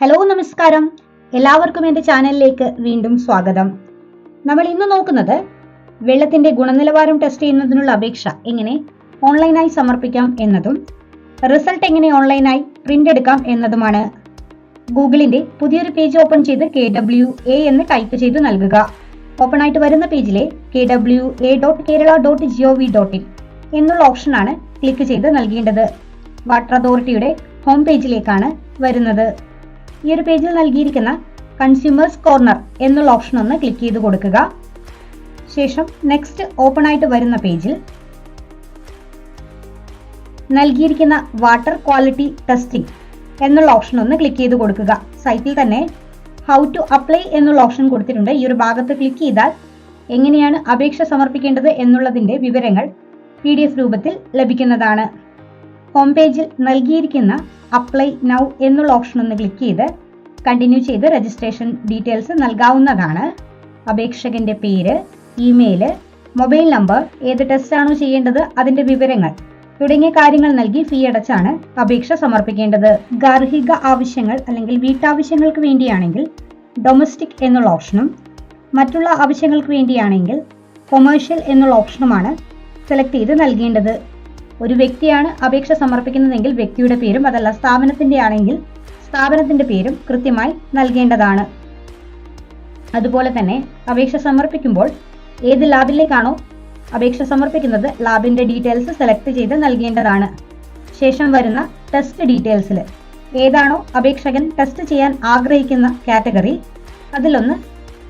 Hello നമസ്കാരം. എല്ലാവർക്കും എന്റെ ചാനലിലേക്ക് വീണ്ടും സ്വാഗതം. നമ്മൾ ഇന്ന് നോക്കുന്നത് വെള്ളത്തിന്റെ ഗുണനിലവാരം ടെസ്റ്റ് ചെയ്യുന്നതിനുള്ള അപേക്ഷ എങ്ങനെ ഓൺലൈനായി സമർപ്പിക്കാം എന്നതും റിസൾട്ട് എങ്ങനെ ഓൺലൈനായി പ്രിന്റ് എടുക്കാം എന്നതുമാണ് ഗൂഗിളിന്റെ പുതിയൊരു പേജ് ഓപ്പൺ ചെയ്ത് കെ ഡബ്ല്യു എ എന്ന് ടൈപ്പ് ചെയ്ത് നൽകുക. ഓപ്പൺ ആയിട്ട് വരുന്ന പേജിലെ K W A dot Kerala dot GO V dot in എന്നുള്ള ഓപ്ഷനാണ് ക്ലിക്ക് ചെയ്ത് നൽകേണ്ടത്. വാട്ടർ അതോറിറ്റിയുടെ ഹോം പേജിലേക്കാണ് വരുന്നത്. ഈ ഒരു പേജിൽ നൽകിയിരിക്കുന്ന കൺസ്യൂമേഴ്സ് കോർണർ എന്നുള്ള ഓപ്ഷൻ ഒന്ന് ക്ലിക്ക് ചെയ്ത് കൊടുക്കുക. ശേഷം നെക്സ്റ്റ് ഓപ്പൺ ആയിട്ട് വരുന്ന പേജിൽ നൽകിയിരിക്കുന്ന വാട്ടർ ക്വാളിറ്റി ടെസ്റ്റിംഗ് എന്നുള്ള ഓപ്ഷൻ ഒന്ന് ക്ലിക്ക് ചെയ്ത് കൊടുക്കുക. സൈറ്റിൽ തന്നെ ഹൗ ടു അപ്ലൈ എന്നുള്ള ഓപ്ഷൻ കൊടുത്തിട്ടുണ്ട്. ഈ ഒരു ഭാഗത്ത് ക്ലിക്ക് ചെയ്താൽ എങ്ങനെയാണ് അപേക്ഷ സമർപ്പിക്കേണ്ടത് എന്നുള്ളതിന്റെ വിവരങ്ങൾ പി രൂപത്തിൽ ലഭിക്കുന്നതാണ്. ഹോം പേജിൽ നൽകിയിരിക്കുന്ന അപ്ലൈ നൗ എന്നുള്ള ഓപ്ഷൻ ഒന്ന് ക്ലിക്ക് ചെയ്ത് കണ്ടിന്യൂ ചെയ്ത് രജിസ്ട്രേഷൻ ഡീറ്റെയിൽസ് നൽകാവുന്നതാണ്. അപേക്ഷകന്റെ പേര് ഇമെയിൽ മൊബൈൽ നമ്പർ ഏത് ടെസ്റ്റാണോ ചെയ്യേണ്ടത് അതിന്റെ വിവരങ്ങൾ തുടങ്ങിയ കാര്യങ്ങൾ നൽകി ഫീ അടച്ചാണ് അപേക്ഷ സമർപ്പിക്കേണ്ടത്. ഗാർഹിക ആവശ്യങ്ങൾ അല്ലെങ്കിൽ വീട്ടാവശ്യങ്ങൾക്ക് വേണ്ടിയാണെങ്കിൽ ഡൊമസ്റ്റിക് എന്നുള്ള ഓപ്ഷനും മറ്റുള്ള ആവശ്യങ്ങൾക്ക് വേണ്ടിയാണെങ്കിൽ കൊമേഴ്ഷ്യൽ എന്നുള്ള ഓപ്ഷനുമാണ് സെലക്ട് ചെയ്ത് നൽകേണ്ടത്. ഒരു വ്യക്തിയാണ് അപേക്ഷ സമർപ്പിക്കുന്നതെങ്കിൽ വ്യക്തിയുടെ പേരും അതല്ല സ്ഥാപനത്തിന്റെ ആണെങ്കിൽ സ്ഥാപനത്തിന്റെ പേരും കൃത്യമായി നൽകേണ്ടതാണ്. അതുപോലെ തന്നെ അപേക്ഷ സമർപ്പിക്കുമ്പോൾ ഏത് ലാബിലേക്കാണോ അപേക്ഷ സമർപ്പിക്കുന്നത് ലാബിന്റെ ഡീറ്റെയിൽസ് സെലക്ട് ചെയ്ത് നൽകേണ്ടതാണ്. ശേഷം വരുന്ന ടെസ്റ്റ് ഡീറ്റെയിൽസിൽ ഏതാണോ അപേക്ഷകൻ ടെസ്റ്റ് ചെയ്യാൻ ആഗ്രഹിക്കുന്ന കാറ്റഗറി അതിലൊന്ന്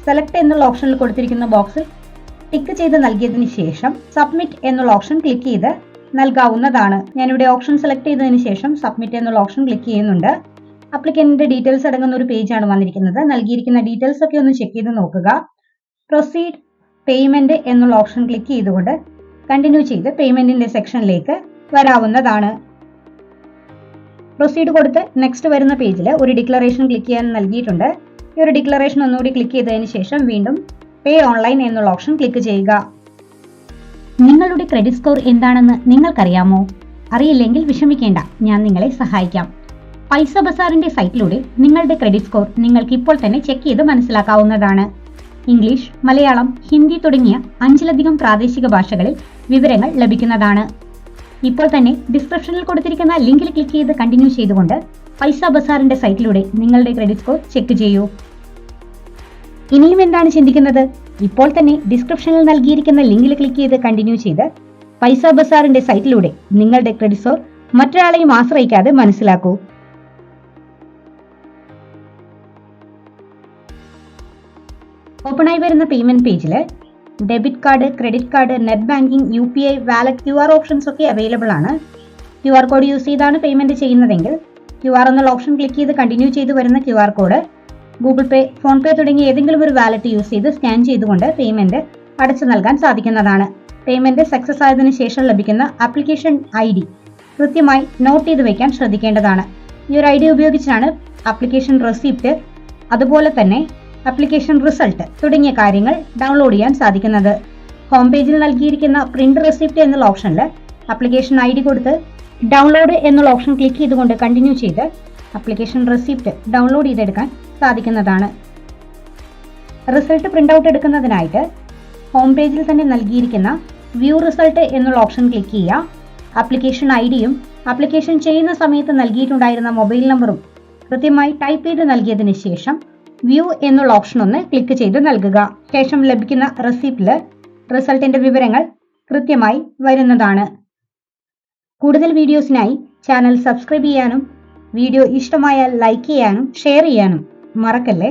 സെലക്ട് എന്നുള്ള ഓപ്ഷനിൽ കൊടുത്തിരിക്കുന്ന ബോക്സിൽ ടിക്ക് ചെയ്ത് നൽകിയതിന് ശേഷം സബ്മിറ്റ് എന്നുള്ള ഓപ്ഷൻ ക്ലിക്ക് ചെയ്ത് നൽകാവുന്നതാണ്. ഞാൻ ഇവിടെ ഓപ്ഷൻ സെലക്ട് ചെയ്തതിന് ശേഷം സബ്മിറ്റ് എന്നുള്ള ഓപ്ഷൻ ക്ലിക്ക് ചെയ്യുന്നുണ്ട്. അപ്ലിക്കന്റിന്റെ ഡീറ്റെയിൽസ് അടങ്ങുന്ന ഒരു പേജ് ആണ് വന്നിരിക്കുന്നത്. നൽകിയിരിക്കുന്ന ഡീറ്റെയിൽസ് ഒക്കെ ഒന്ന് ചെക്ക് ചെയ്ത് നോക്കുക. പ്രൊസീഡ് പേയ്മെന്റ് എന്നുള്ള ഓപ്ഷൻ ക്ലിക്ക് ചെയ്തുകൊണ്ട് കണ്ടിന്യൂ ചെയ്ത് പേയ്മെന്റിന്റെ സെക്ഷനിലേക്ക് വരാവുന്നതാണ്. പ്രൊസീഡ് കൊടുത്ത് നെക്സ്റ്റ് വരുന്ന പേജിൽ ഒരു ഡിക്ലറേഷൻ ക്ലിക്ക് ചെയ്യാൻ നൽകിയിട്ടുണ്ട്. ഈ ഒരു ഡിക്ലറേഷൻ ഒന്നുകൂടി ക്ലിക്ക് ചെയ്തതിന് ശേഷം വീണ്ടും പേ ഓൺലൈൻ എന്നുള്ള ഓപ്ഷൻ ക്ലിക്ക് ചെയ്യുക. നിങ്ങളുടെ ക്രെഡിറ്റ് സ്കോർ എന്താണെന്ന് നിങ്ങൾക്കറിയാമോ? അറിയില്ലെങ്കിൽ വിഷമിക്കേണ്ട. ഞാൻ നിങ്ങളെ സഹായിക്കാം. പൈസ ബസാറിന്റെ സൈറ്റിലൂടെ നിങ്ങളുടെ ക്രെഡിറ്റ് സ്കോർ നിങ്ങൾക്ക് ഇപ്പോൾ തന്നെ ചെക്ക് ചെയ്ത് മനസ്സിലാക്കാവുന്നതാണ്. ഇംഗ്ലീഷ് മലയാളം ഹിന്ദി തുടങ്ങിയ അഞ്ചിലധികം പ്രാദേശിക ഭാഷകളിൽ വിവരങ്ങൾ ലഭിക്കുന്നതാണ്. ഇപ്പോൾ തന്നെ ഡിസ്ക്രിപ്ഷനിൽ കൊടുത്തിരിക്കുന്ന ലിങ്കിൽ ക്ലിക്ക് ചെയ്ത് കണ്ടിന്യൂ ചെയ്തുകൊണ്ട് പൈസ ബസാറിന്റെ സൈറ്റിലൂടെ നിങ്ങളുടെ ക്രെഡിറ്റ് സ്കോർ ചെക്ക് ചെയ്യൂ. ഇനിയും എന്താണ് ചിന്തിക്കുന്നത്? ഇപ്പോൾ തന്നെ ഡിസ്ക്രിപ്ഷനിൽ നൽകിയിരിക്കുന്ന ലിങ്കിൽ ക്ലിക്ക് ചെയ്ത് കണ്ടിന്യൂ ചെയ്ത് പൈസ ബസാറിന്റെ സൈറ്റിലൂടെ നിങ്ങളുടെ ക്രെഡിറ്റ് സ്കോർ മറ്റൊരാളെയും ആശ്രയിക്കാതെ മനസ്സിലാക്കൂ. ഓപ്പണായി വരുന്ന payment page debit card credit card net banking U P I wallet Q R options ഒക്കെ അവൈലബിൾ ആണ്. ക്യു ആർ കോഡ് യൂസ് ചെയ്താണ് പേയ്മെന്റ് ചെയ്യുന്നതെങ്കിൽ ക്യു ആർ എന്നുള്ള ഓപ്ഷൻ ക്ലിക്ക് ചെയ്ത് കണ്ടിന്യൂ ചെയ്ത് വരുന്ന Q R code Google Pay PhonePe തുടങ്ങിയ ഏതെങ്കിലും ഒരു വാലറ്റ് യൂസ് ചെയ്ത് സ്കാൻ ചെയ്തുകൊണ്ട് പേയ്മെന്റ് അടച്ചു നൽകാൻ സാധിക്കുന്നതാണ്. പേയ്മെന്റ് സക്സസ് ആയതിനു ശേഷം ലഭിക്കുന്ന ആപ്ലിക്കേഷൻ ഐ ഡി കൃത്യമായി നോട്ട് ചെയ്ത് വയ്ക്കാൻ ശ്രദ്ധിക്കേണ്ടതാണ്. ഈ ഒരു ഐ ഡി ഉപയോഗിച്ചാണ് ആപ്ലിക്കേഷൻ റെസിപ്റ്റ് അതുപോലെ തന്നെ ആപ്ലിക്കേഷൻ റിസൾട്ട് തുടങ്ങിയ കാര്യങ്ങൾ ഡൗൺലോഡ് ചെയ്യാൻ സാധിക്കുന്നത്. ഹോം പേജിൽ നൽകിയിരിക്കുന്ന പ്രിന്റ് റെസിപ്റ്റ് എന്നുള്ള ഓപ്ഷനിൽ ആപ്ലിക്കേഷൻ ഐ ഡി കൊടുത്ത് ഡൗൺലോഡ് എന്നുള്ള ഓപ്ഷൻ ക്ലിക്ക് ചെയ്തുകൊണ്ട് കണ്ടിന്യൂ ചെയ്ത് ആപ്ലിക്കേഷൻ റെസിപ്റ്റ് ഡൗൺലോഡ് ചെയ്തെടുക്കാൻ സാധിക്കുന്നതാണ്. റിസൾട്ട് പ്രിന്റ് ഔട്ട് എടുക്കുന്നതിനായിട്ട് ഹോം പേജിൽ തന്നെ നൽകിയിരിക്കുന്ന വ്യൂ റിസൾട്ട് എന്നുള്ള ഓപ്ഷൻ ക്ലിക്ക് ചെയ്യുക. അപ്ലിക്കേഷൻ ഐ ഡിയും ആപ്ലിക്കേഷൻ ചെയ്യുന്ന സമയത്ത് നൽകിയിട്ടുണ്ടായിരുന്ന മൊബൈൽ നമ്പറും കൃത്യമായി ടൈപ്പ് ചെയ്ത് നൽകിയതിന് ശേഷം വ്യൂ എന്നുള്ള ഓപ്ഷൻ ഒന്ന് ക്ലിക്ക് ചെയ്ത് നൽകുക. ശേഷം ലഭിക്കുന്ന റെസിപ്റ്റിൽ റിസൾട്ടിന്റെ വിവരങ്ങൾ കൃത്യമായി വരുന്നതാണ്. കൂടുതൽ വീഡിയോസിനായി ചാനൽ സബ്സ്ക്രൈബ് ചെയ്യാനും വീഡിയോ ഇഷ്ടമായാൽ ലൈക്ക് ചെയ്യാനും ഷെയർ ചെയ്യാനും മറക്കല്ലേ?